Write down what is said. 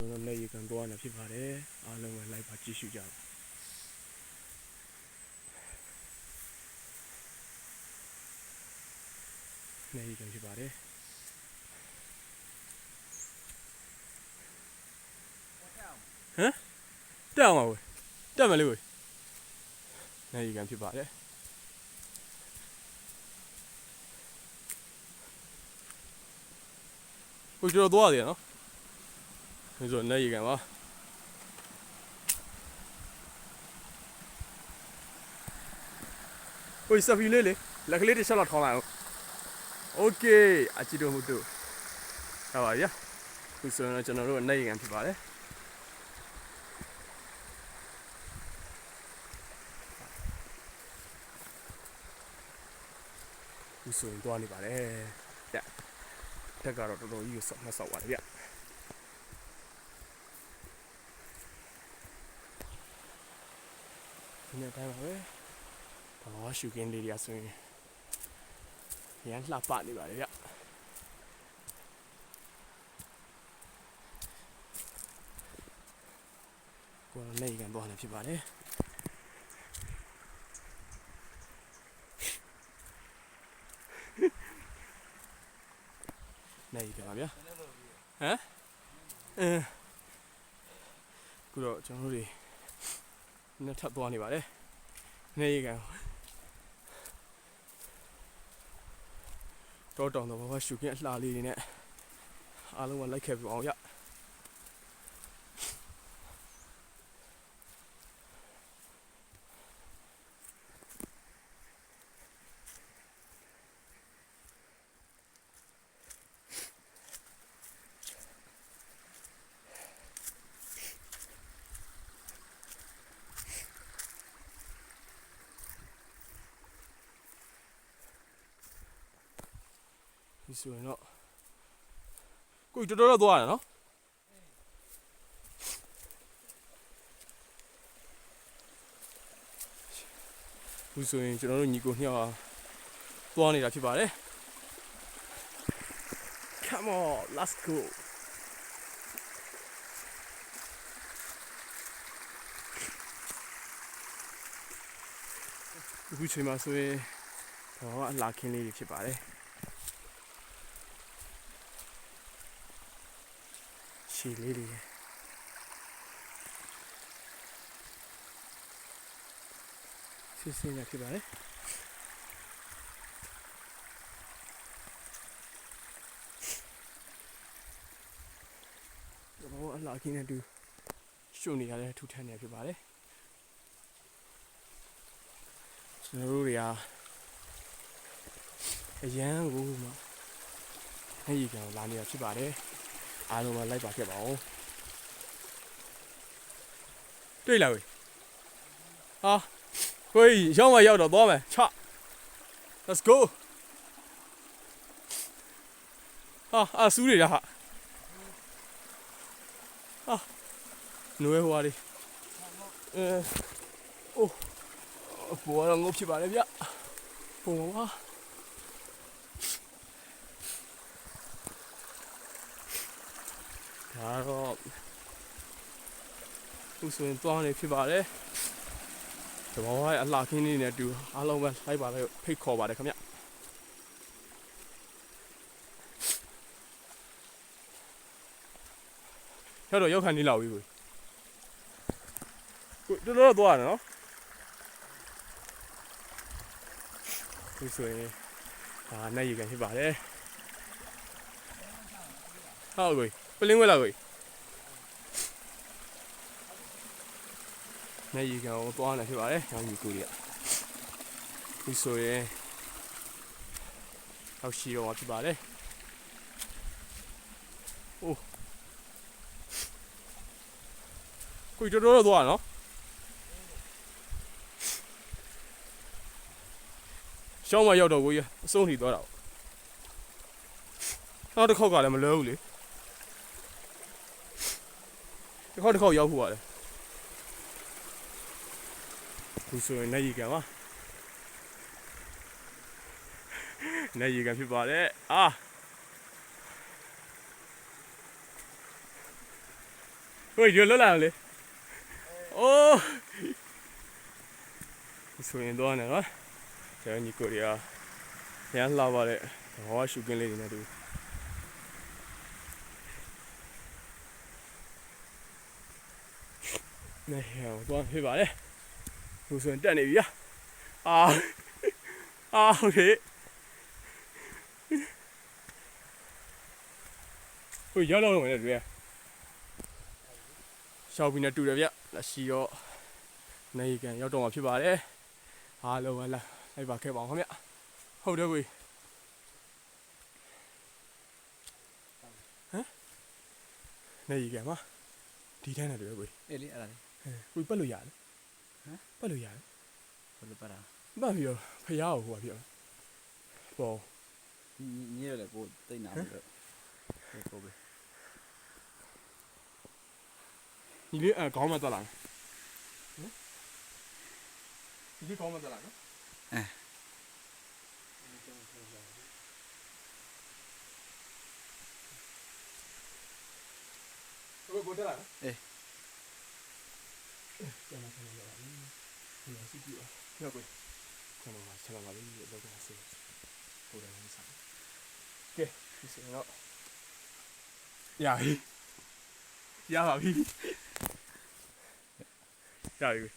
ကျွန်တော်လက်ရည်ကန်သွားနေဖြစ်ပါတယ်အားလုံးပဲလိုက်ပါကြည့်ရှုကြပါလက်ရည်ကန်ဖြစ်ပါတယ်ဟမ်တက်အောင်ပါဝေတက်မလေးဝေလက်ရည်ကန်ဖြစ်ပါတယ်ကိုကျွန်တော်သွားရတယ်နော် ဒီဆိုနေရီကန်ပါဟိုစပီလေးလေလက်ကလေးတစ်ချက်လောက်ထောင်းလိုက်အောင်โอเคအချီတို့မှုတို့ဟောပါဗျာခုဆိုရင်တော့ကျွန်တော်တို့နေရီကန်ဖြစ်ပါတယ်ခုဆိုရင်တွားနေပါတယ်တက်တက်ကတော့တော်တော်ကြီးကိုဆောက်မှဆောက်ပါတယ်ဗျ နေ့တိုင်းပါပဲဘာရှူကင်းလေးတွေအဆိုရင်ရန်လှပနေပါလေဗျကိုယ်နေကန်သွားနေဖြစ်ပါတယ်နေကန်ပါဗျာဟမ်အင်းခုတော့ကျွန်တော်တို့တွေ နှစ်ထပ်သွားနေပါတယ်နေရီကန်တော့တောင်တော့ဘာရှုခင်းအလှလေးတွေနဲ့အားလုံးကလိုက်ခဲ့ပြအောင်ရ ဒီဆိုရင်တော့ကိုကြီးတော်တော်သွားရနော်ဒီဆိုရင်ကျွန်တော်တို့ညီကိုနှစ်ယောက်သွားနေတာဖြစ်ပါတယ် Come on let's go အခုချိန်မှာဆိုရင်တော့အလာခင်းလေးတွေဖြစ်ပါတယ် ရှည်လေးတွေစစ်စင်းရဖြစ်ပါတယ်တော့အလာခင်းနဲ့တူရှုံနေရတဲ့ထူထမ်းနေဖြစ်ပါတယ်ကျွန်တော်တို့တွေကအရန်ကိုမှအဲ့ဒီကံလာနေတာဖြစ်ပါတယ် အားလုံးပဲလိုက်ပါခဲ့ပါဦးတွေ့လားဝေဟာကိုကြီးရောက်မှရောက်တော့သွားမယ်ချ Let's go ဟာအဆူးတွေလားဟာဟာနွေးဟွာလေးအဲအိုးဘောတော့ငုတ်ဖြစ်ပါလေဗျပုံပါ ဒါတော့သူဆိုရင်သွားနေဖြစ်ပါတယ်။တဘောရဲ့အလှခင်းလေးနဲ့အတူအားလုံးပဲလိုက်ပါလေဖိတ်ခေါ်ပါတယ်ခင်ဗျ။ရတော့ရောက်ခံနေလောက်ပြီကိုကိုတော်တော်သွားတယ်နော်သူဆိုရင်ဒါနဲ့ယူခံဖြစ်ပါတယ်ဟုတ်ကို ပလင်းဝဲလာကိုနေရီကောင်သွားနေဖြစ်ပါတယ်။ရောင်ကြီးကိုကြီး။ဒီဆိုရင်ဟောက်ရှိတော့မှာဖြစ်ပါတယ်။အိုးကိုကြီးတော်တော်သွားနော်။ရှောင်းမရောက်တော့ကိုကြီးအဆုံးထိသွားတာ။နောက်တစ်ခေါက်ကလည်းမလွယ်ဘူးလေ။ တစ်ခေါက်တစ်ခေါက်ရောက်ဖို့ရတယ်ခုဆိုရင်နေရီကံပါနေရီကံဖြစ်ပါတယ်အာကိုရွလွတ်လာအောင်လေအိုးဆိုရင်တော့နော်ကျွန်တော်ညီကိုရီးယားရမ်းလှပါတဲ့ဟောရှုကင်းလေးတွေနဲ့တူ နေဟောတော့ဖြစ်ပါလေဟိုဆိုရင်တက်နေပြီอ่ะအာအာဟုတ်ကဲ့ဟိုရောက်တော့ဝင်နေတယ်ရှောက်ပြီးနဲ့တူတယ်ဗျလက်ရှိတော့နေကန်ရောက်တော့မှာဖြစ်ပါတယ်အားလုံးပဲလာလိုက်ပါခဲ့ပါအောင်ခင်ဗျဟုတ်တယ်ကိုဟမ်နေကန်မဒီတိုင်းနဲ့တူတယ်ကိုအေးလေအဲ့ဒါလေ ကိုပတ်လို့ရတယ်ဟမ်ပတ်လို့ရတယ်ဘယ်လိုပတ်တာပတ်ပြီးတော့ဖျားကိုဟိုပါပြပေါ့ညီညီရလေကိုတိတ်နာလို့လေကိုပဲညီလေးအခေါင်းမတက်လာနော်ညီလေးခေါင်းမတက်လာနော်ကိုကိုတက်လာနော်အေး ပြန်လာပြန်လာလာဒီမှာစီးကြည့်ပါဟုတ်ကွယ်ကျွန်တော်ကဆက်လာပါလိမ့်မယ်လောကဆေးဟိုတယ်လည်းစားကဲဒီစင်တော့ရပြီရပါပြီရပြီ